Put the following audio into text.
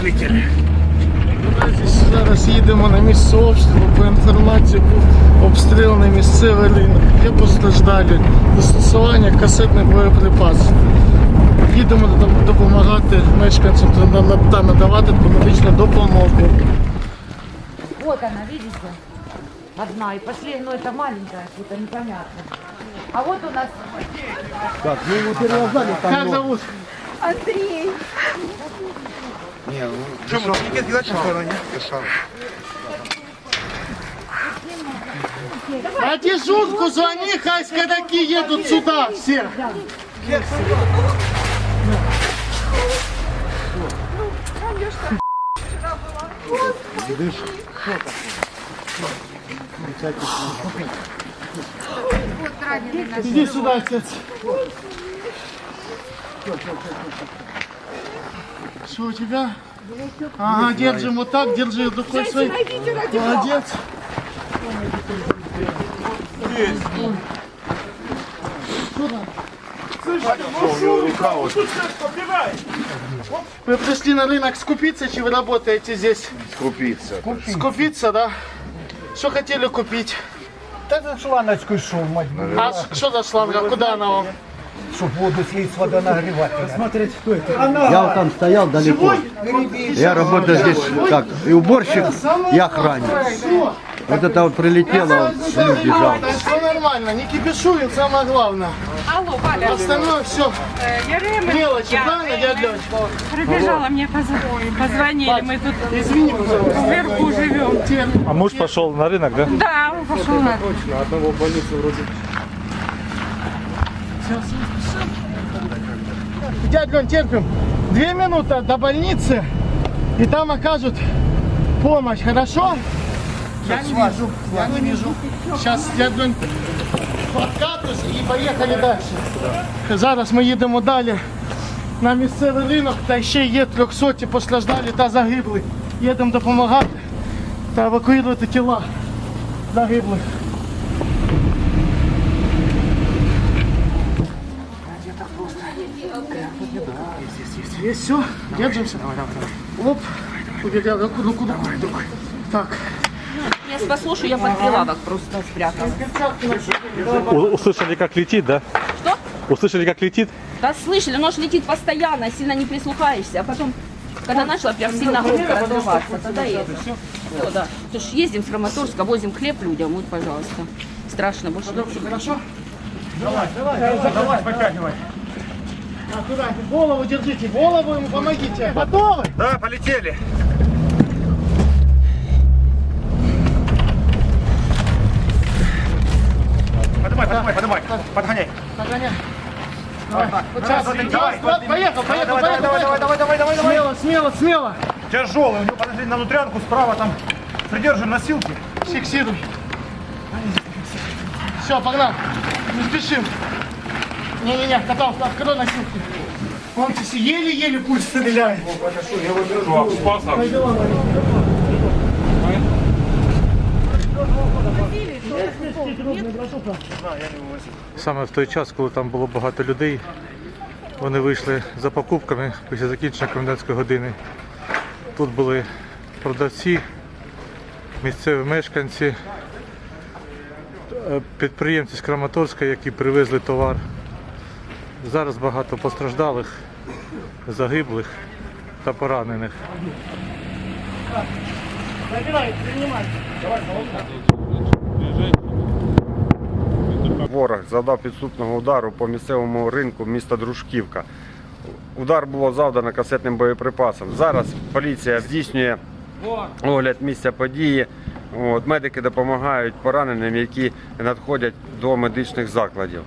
полетели. Зараз їдемо на місце обстрілу. По інформації був обстріляний місцевий ринок. Є постраждалі застосування касетних боєприпасів. Їдемо допомагати мешканцям та на- на- надавати медичну допомогу. Вот она, видите? Одна. И последняя, ну это маленькая, какая-то непонятно. А вот у нас Як зовут? Что, мы Никит Геннадьевич на стороне? На дежурку звони, хай скадаки едут сюда все. Иди сюда, отец. Что у тебя? Ага, держим вот так, держи рукой своей. Молодец. Вы пришли на рынок скупиться, чи вы работаете здесь? Скупиться. Скупиться, да? Что хотели купить? Та за шланочку йшов, мать, А что за шланга? Куда она вам? Щоб воду слід з водонагрівателя. Смотреть, хто це. Я вот там стоял далеко. Я работаю здесь как и уборщик, и охранник. Все, Вот это вот прилетело, он убежал. все нормально, не кипишуем, самое главное. Алло, Валя, Остальное все я Рема. мелочи, Я правильно, дядя Лёнь? Прибежала, мне поз- позвонили, мы тут Извини, вверху живем. А муж пошел на рынок, да? Да, он пошел на... Дядя Лёнь, терпим. Две минуты до больницы, и там окажут помощь, хорошо? Я не вижу, я не вижу. Сейчас, дядя Лёнь, подкатусь і поїхали далі. Зараз ми їдемо далі на місцевий ринок, та ще є 300 постраждалі та загиблі. Їдемо допомагати та евакуювати тіла загиблих. Есть все, держимся. Оп, убегай, руку, руку, руку, руку. Так, я вас послушаю, я под прилавок просто. У- услышали, как летит, да? Что? Услышали, как летит? Да слышали, нож летит постоянно, сильно не прислухаешься, а потом, когда начала прям сильно громко разрываться, тогда и это. Все, да. Что ездим с Краматорска, возим хлеб людям, вот, пожалуйста. Страшно, больше. Хорошо? Давай, давай, давай, подтягивай. Аккуратно, голову держите, голову ему помогите. Готовы? Да, полетели. Поднимай, поднимай, поднимай. Подгоняй. Погоняй. Давай, вот сейчас, Давай, давай, два, поехал, поехал, Давай, поехал, давай, поехал. давай, давай, давай, давай. Смело, смело, смело. Тяжелый. У него, подожди, на внутрянку справа там. Придерживаем носилки. Фиксируй. Все, погнал. Не спешим. Не-не-не, катал, открой носилки. Он здесь еле-еле пульс стреляет. Саме в той час, коли там було багато людей, вони вийшли за покупками після закінчення комендантської години. Тут були продавці, місцеві мешканці, е, підприємці з Краматорська, які привезли товар. Зараз багато постраждалих, загиблих та поранених. Ворог завдав підступного удару по місцевому ринку міста Дружківка. Удар було завдано касетним боєприпасом. Зараз поліція здійснює огляд місця події. От, медики допомагають пораненим, які надходять до медичних закладів.